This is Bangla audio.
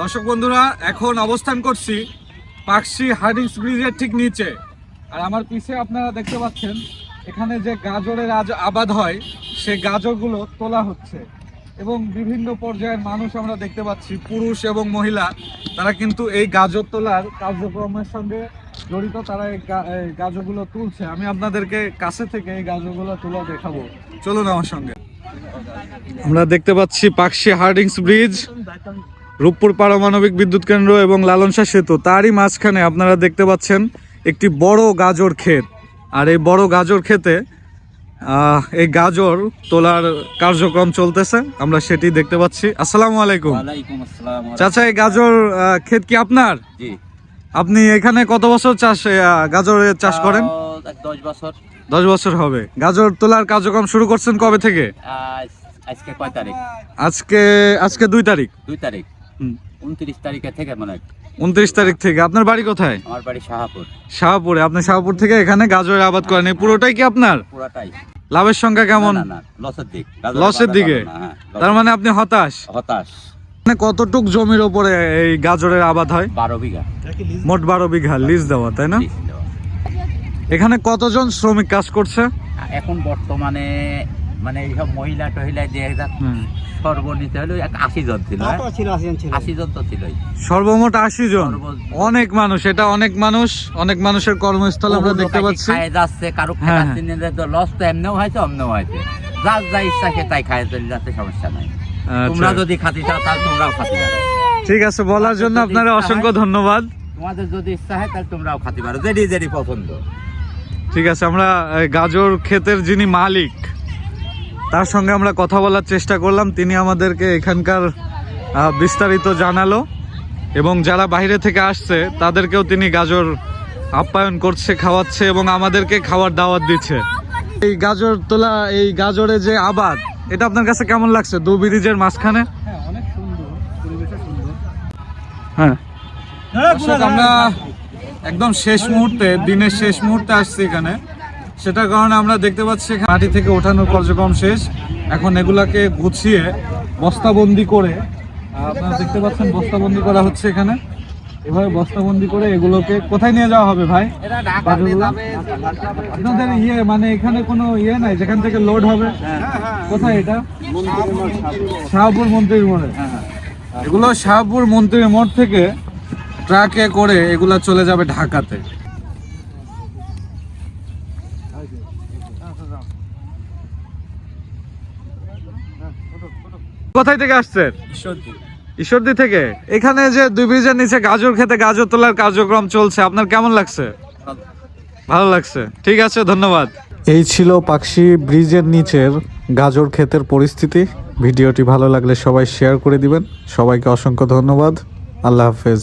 দর্শক বন্ধুরা, এখন অবস্থান করছি পাকশি হার্ডিংস ব্রিজের ঠিক নিচে। আর আমার পিছে আপনারা দেখতে পাচ্ছেন, এখানে যে গাজরের আজ আবাদ হয়, সে গাজরগুলো তোলা হচ্ছে। এবং বিভিন্ন পর্যায়ের মানুষ আমরা দেখতে পাচ্ছি, পুরুষ এবং মহিলা, তারা কিন্তু এই গাজর তোলার কার্যক্রমের সঙ্গে জড়িত, তারা এই গাজরগুলো তুলছে। আমি আপনাদেরকে কাছে থেকে এই গাজরগুলো তুলে দেখাবো। চলুন আমার সঙ্গে। আমরা দেখতে পাচ্ছি পাকশি হার্ডিংস ব্রিজ। রূপপুর পারমাণবিক বিদ্যুৎ কেন্দ্র এবং লালনশাহ সেতু তারই মাঝখানে আপনারা দেখতে পাচ্ছেন একটি বড় গাজর ক্ষেত। আর এই বড় গাজর ক্ষেতে এই গাজর তোলার কার্যক্রম চলতেছে আমরা সেটি দেখতে পাচ্ছি। আসসালামু আলাইকুম। চাচা এই গাজর ক্ষেত কি আপনার? আপনি এখানে কত বছর চাষ গাজরের চাষ করেন? দশ বছর। দশ বছর হবে। গাজর তোলার কার্যক্রম শুরু করছেন কবে থেকে? আজকে কয় তারিখ? আজকে আজকে দুই তারিখ। দুই তারিখ। উনত্রিশ তারিখে থেকে মনে হয়। উনত্রিশ তারিখ থেকে। আপনার বাড়ি কোথায়? আমার বাড়ি শাহাপুর। শাহপুরে। আপনি শাহপুর থেকে এখানে গাজরের আবাদ করেন। এই পুরোটাই কি আপনার? পুরাটাই। লাভের সংখ্যা কেমন? না, দিক। লসের দিকে? হ্যাঁ, তার মানে আপনি হতাশ? হতাশ। মানে কতটুক জমির ওপরে এই গাজরের আবাদ হয়? বারো বিঘা। মোট বারো বিঘা লিজ দেওয়া তাই না? এখানে কতজন শ্রমিক কাজ করছে? এখন বর্তমানে মানে এইসব মহিলা টহিলা যে একটা সর্বনিচে হলো এক আশি জন ছিল হ্যাঁ? আশি জন তো ছিলই। সর্বমোট আশি জন। অনেক মানুষ এটা অনেক মানুষ অনেক মানুষের কর্মস্থল আমরা দেখতে পাচ্ছি। খায় যাচ্ছে কারও হ্যাঁ, হ্যাঁ। তো লস তো এমনিও হয়েছে অমনিও হয়েছে। যার যা ইচ্ছা সে তাই খায় চলে যাচ্ছে সমস্যা নাই। তোমরা আচ্ছা, যদি খাতি চাও তাহলে তোমরাও খাতি পারো। ঠিক আছে বলার জন্য আপনারা অসংখ্য ধন্যবাদ। তোমাদের যদি ইচ্ছা হয় তাহলে তোমরাও খাতি পারো যেটি যেটি পছন্দ। ঠিক আছে আমরা গাজর ক্ষেতের যিনি মালিক তার সঙ্গে আমরা কথা বলার চেষ্টা করলাম। তিনি আমাদেরকে এখানকার বিস্তারিত জানালো এবং যারা বাইরে থেকে আসছে তাদেরকেও তিনি গাজর আপ্যায়ন করছে খাওয়াচ্ছে এবং আমাদেরকে খাওয়ার দাওয়াত দিচ্ছে। এই গাজর তোলা এই গাজরে যে আবাদ এটা আপনার কাছে কেমন লাগছে? দু ব্রিজের মাঝখানে? হ্যাঁ। দর্শক, আমরা একদম শেষ মুহূর্তে দিনের শেষ মুহূর্তে আসছি এখানে। সেটার কারণে আমরা দেখতে পাচ্ছি মাটি থেকে ওঠানোর কার্যক্রম শেষ। এখন এগুলাকে গুছিয়ে বস্তাবন্দি করে আপনারা দেখতে পাচ্ছেন বস্তাবন্দি করা হচ্ছে এখানে। এভাবে বস্তাবন্দি করে এগুলোকে কোথায় নিয়ে যাওয়া হবে ভাই? আপনাদের ইয়ে মানে এখানে কোনো ইয়ে নাই যেখান থেকে লোড হবে? কোথায় এটা? শাহপুর মন্ত্রীর মোড়ে। এগুলো শাহপুর মন্ত্রীর মোড় থেকে ট্রাকে করে এগুলো চলে যাবে ঢাকাতে। কোথায় থেকে আসছেন? ঈশ্বরদী। থেকে? এখানে যে দুই ব্রিজের নিচে গাজর খেতে গাজর তোলার কার্যক্রম চলছে আপনার কেমন লাগছে? ভালো লাগছে। ঠিক আছে ধন্যবাদ। এই ছিল পাকশি ব্রিজের নিচের গাজর ক্ষেতের পরিস্থিতি। ভিডিওটি ভালো লাগলে সবাই শেয়ার করে দিবেন। সবাইকে অসংখ্য ধন্যবাদ। আল্লাহ হাফেজ।